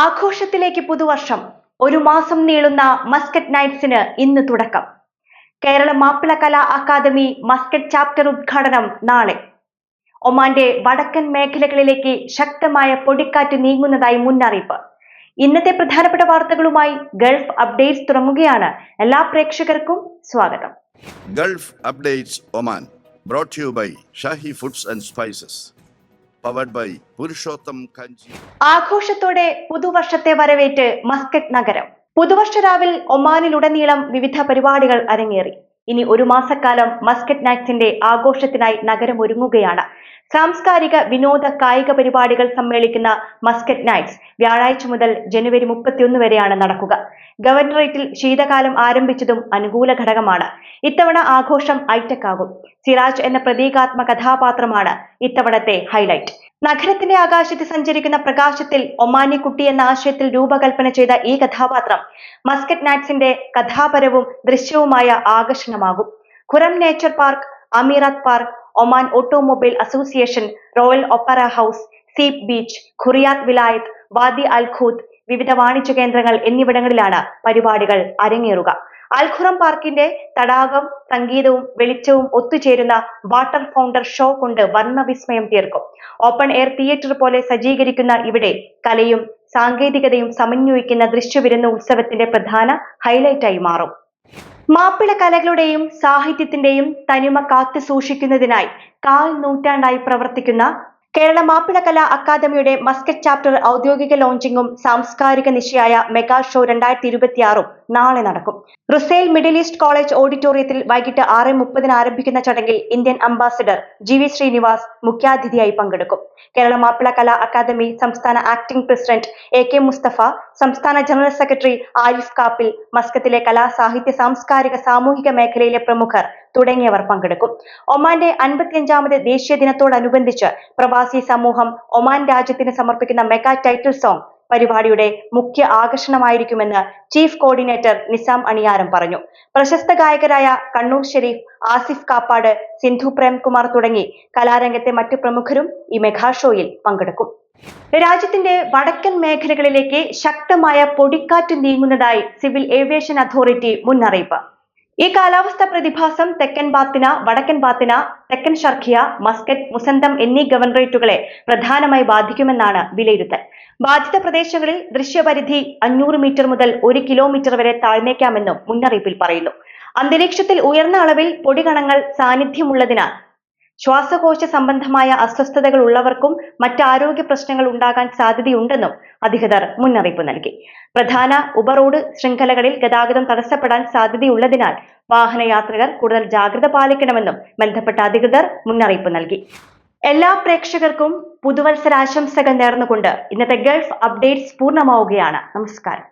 ആഘോഷത്തിലേക്ക് പുതുവർഷം ഒരു മാസം നീളുന്ന മസ്കറ്റ് നൈറ്റ്സിന് ഇന്ന് തുടക്കം. Kerala Mappila Kala Academy Muscat chapter ഉദ്ഘാടനം നാളെ. ഒമാന്റെ വടക്കൻ മേഖലകളിലേക്ക് ശക്തമായ പൊടിക്കാറ്റ് നീങ്ങുന്നതായി മുന്നറിയിപ്പ്. ഇന്നത്തെ പ്രധാനപ്പെട്ട വാർത്തകളുമായി ഗൾഫ് അപ്ഡേറ്റ്സ് തുടങ്ങുകയാണ്. എല്ലാ പ്രേക്ഷകർക്കും സ്വാഗതം. Gulf updates Oman brought to you by foods and and Powered Purushottam ആഘോഷത്തോടെ പുതുവർഷത്തെ വരവേറ്റ് മസ്കറ്റ് നഗരം. പുതുവർഷ രാവിൽ ഒമാനിലുടനീളം വിവിധ പരിപാടികൾ അരങ്ങേറി. ഇനി ഒരു മാസക്കാലം മസ്കറ്റ് നൈറ്റ്സിന്റെ ആഘോഷത്തിനായി നഗരം ഒരുങ്ങുകയാണ്. സാംസ്കാരിക വിനോദ കായിക പരിപാടികൾ സമ്മേളിക്കുന്ന മസ്കറ്റ് നൈറ്റ്സ് വ്യാഴാഴ്ച മുതൽ ജനുവരി മുപ്പത്തിയൊന്ന് വരെയാണ് നടക്കുക. ഗവർണറേറ്റിൽ ശീതകാലം ആരംഭിച്ചതും അനുകൂല ഘടകമാണ്. ഇത്തവണ ആഘോഷം ആകും. സിറാജ് എന്ന പ്രതീകാത്മക കഥാപാത്രമാണ് ഇത്തവണത്തെ ഹൈലൈറ്റ്. നഗരത്തിന്റെ ആകാശത്ത് സഞ്ചരിക്കുന്ന പ്രകാശത്തിൽ ഒമാനി കുട്ടി എന്ന ആശയത്തിൽ രൂപകൽപ്പന ചെയ്ത ഈ കഥാപാത്രം മസ്കറ്റ് നാറ്റ്സിന്റെ കഥാപരവും ദൃശ്യവുമായ ആകർഷണമാകും. Qurum nature park Amerat park Oman automobile association Royal Opera House Seeb beach Qurayyat Vilayath വാദി അൽ വിവിധ വാണിജ്യ കേന്ദ്രങ്ങൾ എന്നിവിടങ്ങളിലാണ് പരിപാടികൾ അരങ്ങേറുക. അൽഖുറം പാർക്കിന്റെ തടാകം സംഗീതവും വെളിച്ചവും ഒത്തുചേരുന്ന വാട്ടർ ഫൗണ്ടർ ഷോ കൊണ്ട് വർണവിസ്മയം തീർക്കും. ഓപ്പൺ എയർ തിയേറ്റർ പോലെ സജ്ജീകരിക്കുന്ന ഇവിടെ കലയും സാങ്കേതികതയും സമന്വയിക്കുന്ന ദൃശ്യവിരുന്ന ഉത്സവത്തിന്റെ പ്രധാന ഹൈലൈറ്റായി മാറും. മാപ്പിള കലകളുടെയും സാഹിത്യത്തിന്റെയും തനിമ കാത്തു സൂക്ഷിക്കുന്നതിനായി കാൽ നൂറ്റാണ്ടായി പ്രവർത്തിക്കുന്ന കേരള മാപ്പിള കലാ അക്കാദമിയുടെ മസ്കറ്റ് ചാപ്റ്റർ ഔദ്യോഗിക ലോഞ്ചിങ്ങും സാംസ്കാരിക നിശയായ മെഗാ ഷോ രണ്ടായിരത്തി ഇരുപത്തിയാറും നാളെ നടക്കും. റുസേൽ മിഡിൽ ഈസ്റ്റ് കോളേജ് ഓഡിറ്റോറിയത്തിൽ വൈകിട്ട് ആറ് മുപ്പതിന് ആരംഭിക്കുന്ന ചടങ്ങിൽ Indian ambassador G V Srinivas മുഖ്യാതിഥിയായി പങ്കെടുക്കും. കേരള മാപ്പിള കലാ അക്കാദമി സംസ്ഥാന acting president A K Mustafa സംസ്ഥാന ജനറൽ സെക്രട്ടറി ആരിഫ് കാപ്പിൽ മസ്കത്തിലെ കലാ സാഹിത്യ സാംസ്കാരിക സാമൂഹിക മേഖലയിലെ പ്രമുഖർ തുടങ്ങിയവർ പങ്കെടുക്കും. ഒമാന്റെ അൻപത്തിയഞ്ചാമത് ദേശീയ ദിനത്തോടനുബന്ധിച്ച് പ്രവാസി സമൂഹം ഒമാൻ രാജ്യത്തിന് സമർപ്പിക്കുന്ന മെഗാ ടൈറ്റിൽ സോങ് പരിപാടിയുടെ മുഖ്യ ആകർഷണമായിരിക്കുമെന്ന് ചീഫ് കോർഡിനേറ്റർ നിസാം അണിയാരം പറഞ്ഞു. പ്രശസ്ത ഗായകരായ കണ്ണൂർ ഷെരീഫ് ആസിഫ് കാപ്പാട് സിന്ധു പ്രേംകുമാർ തുടങ്ങി കലാരംഗത്തെ മറ്റു പ്രമുഖരും ഈ മെഗാ ഷോയിൽ പങ്കെടുക്കും. രാജ്യത്തിന്റെ വടക്കൻ മേഖലകളിലേക്ക് ശക്തമായ പൊടിക്കാറ്റ് നീങ്ങുന്നതായി സിവിൽ ഏവിയേഷൻ അതോറിറ്റി മുന്നറിയിപ്പ്. ഈ കാലാവസ്ഥാ പ്രതിഭാസം തെക്കൻ ബാത്തിന വടക്കൻ ബാത്തിന തെക്കൻ ഷർഖിയ മസ്കറ്റ് മുസന്തം എന്നീ ഗവർണറേറ്റുകളെ പ്രധാനമായി ബാധിക്കുമെന്നാണ് വിലയിരുത്തൽ. ബാധിത പ്രദേശങ്ങളിൽ ദൃശ്യപരിധി അഞ്ഞൂറ് മീറ്റർ മുതൽ ഒരു കിലോമീറ്റർ വരെ താഴ്ന്നേക്കാമെന്നും മുന്നറിയിപ്പിൽ പറയുന്നു. അന്തരീക്ഷത്തിൽ ഉയർന്ന അളവിൽ പൊടികണങ്ങൾ സാന്നിധ്യമുള്ളതിനാൽ ശ്വാസകോശ സംബന്ധമായ അസ്വസ്ഥതകൾ ഉള്ളവർക്കും മറ്റ് ആരോഗ്യ പ്രശ്നങ്ങൾ ഉണ്ടാകാൻ സാധ്യതയുണ്ടെന്നും അധികൃതർ മുന്നറിയിപ്പ് നൽകി. പ്രധാന ഉപറോഡ് ശൃംഖലകളിൽ ഗതാഗതം തടസ്സപ്പെടാൻ സാധ്യതയുള്ളതിനാൽ വാഹനയാത്രികർ കൂടുതൽ ജാഗ്രത പാലിക്കണമെന്നും ബന്ധപ്പെട്ട അധികൃതർ മുന്നറിയിപ്പ് നൽകി. എല്ലാ പ്രേക്ഷകർക്കും പുതുവത്സരാശംസകൾ നേർന്നുകൊണ്ട് ഇന്നത്തെ ഗൾഫ് അപ്ഡേറ്റ്സ് പൂർണമാവുകയാണ്. നമസ്കാരം.